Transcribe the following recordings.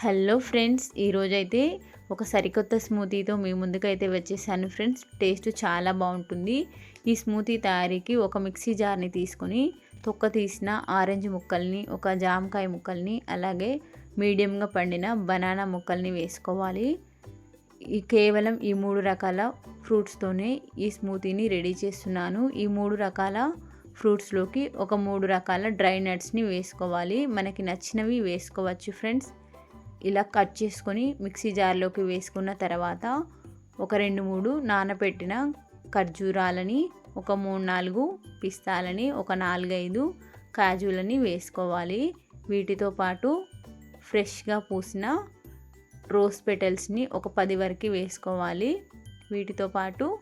Hello friends ఈరోజైతే ఒక సరికొత్త స్మూతీతో మీ ముందుకైతే వచ్చేసాను ఫ్రెండ్స్. టేస్ట్ చాలా బాగుంటుంది. ఈ స్మూతీ తయారీకి ఒక మిక్సీ జార్ని తీసుకొని తొక్క తీసిన ఆరెంజ్ ముక్కల్ని ఒక జామకాయ ముక్కల్ని అలాగే మీడియంగా పండిన బనానా ముక్కల్ని వేసుకోవాలి. ఈ కేవలం ఈ మూడు రకాల ఫ్రూట్స్తోనే ఈ స్మూతీని రెడీ చేస్తున్నాను. ఈ మూడు రకాల ఫ్రూట్స్లోకి ఒక మూడు రకాల డ్రై నట్స్ని వేసుకోవాలి. మనకి నచ్చినవి వేసుకోవచ్చు ఫ్రెండ్స్. ఇలా కట్ చేసుకొని మిక్సీ జార్లోకి వేసుకున్న తర్వాత ఒక రెండు మూడు నానబెట్టిన ఖర్జూరాలని ఒక మూడు నాలుగు పిస్తాలని ఒక నాలుగైదు కాజులని వేసుకోవాలి. వీటితో పాటు ఫ్రెష్గా పూసిన రోజ్ పెటల్స్ని ఒక పది వరకు వేసుకోవాలి. వీటితో పాటు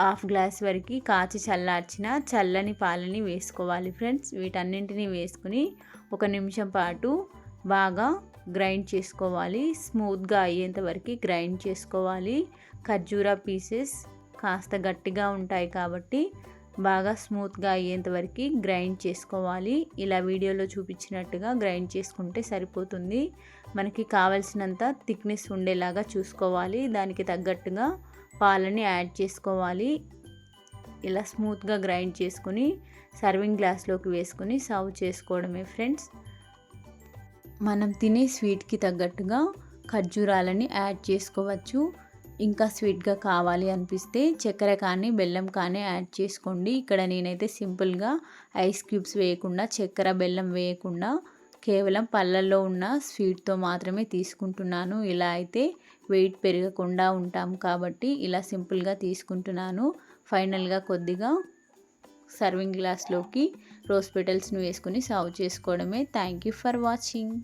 హాఫ్ గ్లాస్ వరకు కాచి చల్లార్చిన చల్లని పాలని వేసుకోవాలి ఫ్రెండ్స్. వీటన్నింటినీ వేసుకుని ఒక నిమిషం పాటు బాగా గ్రైండ్ చేసుకోవాలి. స్మూత్గా అయ్యేంత వరకు గ్రైండ్ చేసుకోవాలి. ఖర్జూరా పీసెస్ కాస్త గట్టిగా ఉంటాయి కాబట్టి బాగా స్మూత్గా అయ్యేంత వరకు గ్రైండ్ చేసుకోవాలి. ఇలా వీడియోలో చూపించినట్టుగా గ్రైండ్ చేసుకుంటే సరిపోతుంది. మనకి కావలసినంత థిక్నెస్ ఉండేలాగా చూసుకోవాలి. దానికి తగ్గట్టుగా పాలని యాడ్ చేసుకోవాలి. ఇలా స్మూత్గా గ్రైండ్ చేసుకుని సర్వింగ్ గ్లాస్లోకి వేసుకుని సర్వ్ చేసుకోవడమే ఫ్రెండ్స్. మనం తినే స్వీట్కి తగ్గట్టుగా ఖర్జూరాలని యాడ్ చేసుకోవచ్చు. ఇంకా స్వీట్గా కావాలి అనిపిస్తే చక్కెర కానీ బెల్లం కానీ యాడ్ చేసుకోండి. ఇక్కడ నేనైతే సింపుల్గా ఐస్ క్యూబ్స్ వేయకుండా చక్కెర బెల్లం వేయకుండా కేవలం పళ్ళల్లో ఉన్న స్వీట్తో మాత్రమే తీసుకుంటున్నాను. ఇలా అయితే వెయిట్ పెరగకుండా ఉంటాం కాబట్టి ఇలా సింపుల్గా తీసుకుంటున్నాను. ఫైనల్గా కొద్దిగా సర్వింగ్ గ్లాస్లోకి రోజ్ వేసుకుని వేసుకొని సర్వ్ చేసుకోవడమే. Thank you for watching.